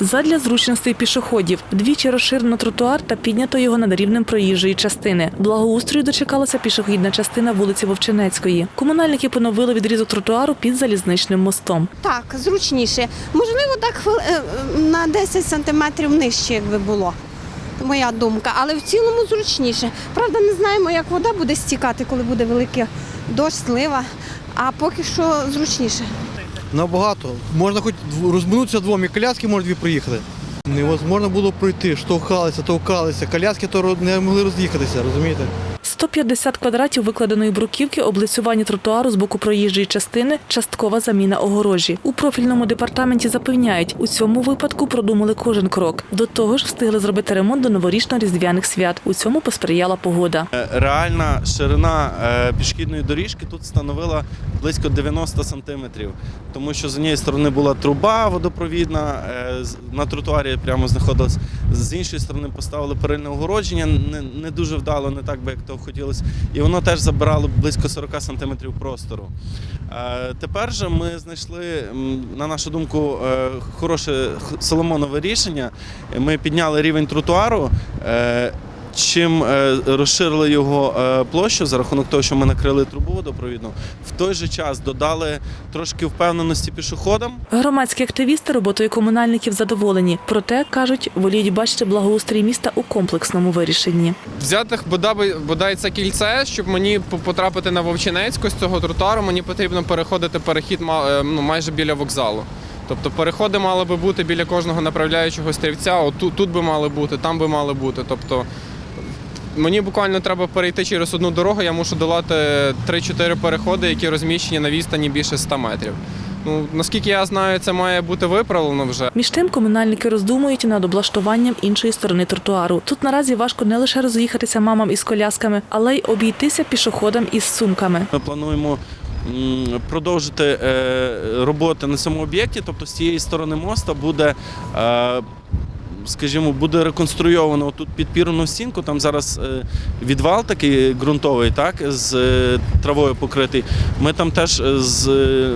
Задля зручностей пішоходів двічі розширено тротуар та піднято його над рівнем проїжджої частини. Благоустрою дочекалася пішохідна частина вулиці Вовчинецької. Комунальники поновили відрізок тротуару під залізничним мостом. Так, зручніше. Можливо, так е, на 10 сантиметрів нижче, якби було. Моя думка, але в цілому зручніше. Правда, не знаємо, як вода буде стікати, коли буде великий дощ, слива. А поки що зручніше. Набагато. Можна хоч розминутися двом, і коляски може дві приїхати. Невозможно було пройти, штовхалися, товкалися. Коляски то не могли роз'їхатися, розумієте? 150 квадратів викладеної бруківки, облицювання тротуару з боку проїжджої частини, часткова заміна огорожі. У профільному департаменті запевняють, у цьому випадку продумали кожен крок. До того ж, встигли зробити ремонт до новорічно-різдвяних свят. У цьому посприяла погода. Е, Реальна ширина е, пішохідної доріжки тут становила близько 90 сантиметрів, тому що з однієї сторони була труба водопровідна, е, на тротуарі прямо знаходилась. З іншої сторони поставили перильне огородження, не, дуже вдало, не так би як то хотілося. І воно теж забирало близько 40 сантиметрів простору. Е, Тепер же ми знайшли, на нашу думку, е, хороше соломонове рішення. Ми підняли рівень тротуару. Чим е, розширили його е, площу за рахунок того, що ми накрили трубу водопровідну, в той же час додали трошки впевненості пішоходам. Громадські активісти роботою комунальників задоволені. Проте кажуть, воліють бачити благоустрій міста у комплексному вирішенні. Взяти бодай, це кільце, щоб мені по- потрапити на Вовчинецьку з цього тротуару, мені потрібно переходити перехід е, ну, майже біля вокзалу. Тобто переходи мали би бути біля кожного направляючого стрільця, от тут, тут би мали бути, там би мали бути. Тобто мені буквально треба перейти через одну дорогу, я мушу долати 3-4 переходи, які розміщені на відстані більше 100 метрів. Ну, наскільки я знаю, це має бути виправлено вже. Між тим комунальники роздумують над облаштуванням іншої сторони тротуару. Тут наразі важко не лише роз'їхатися мамам із колясками, але й обійтися пішоходам із сумками. Ми плануємо продовжити е, роботи на цьому об'єкті. Тобто з цієї сторони моста буде. Скажімо, буде реконструйовано тут підпірну стінку. Там зараз е, відвал такий ґрунтовий, так з е, травою покритий. Ми там теж е, з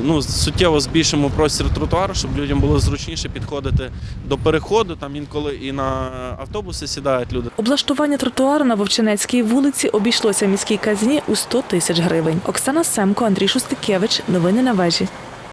ну суттєво збільшимо простір тротуару, щоб людям було зручніше підходити до переходу. Там інколи і на автобуси сідають люди. Облаштування тротуару на Вовчинецькій вулиці обійшлося міській казні у 100 тисяч гривень. Оксана Семко, Андрій Шустикевич. Новини на вежі.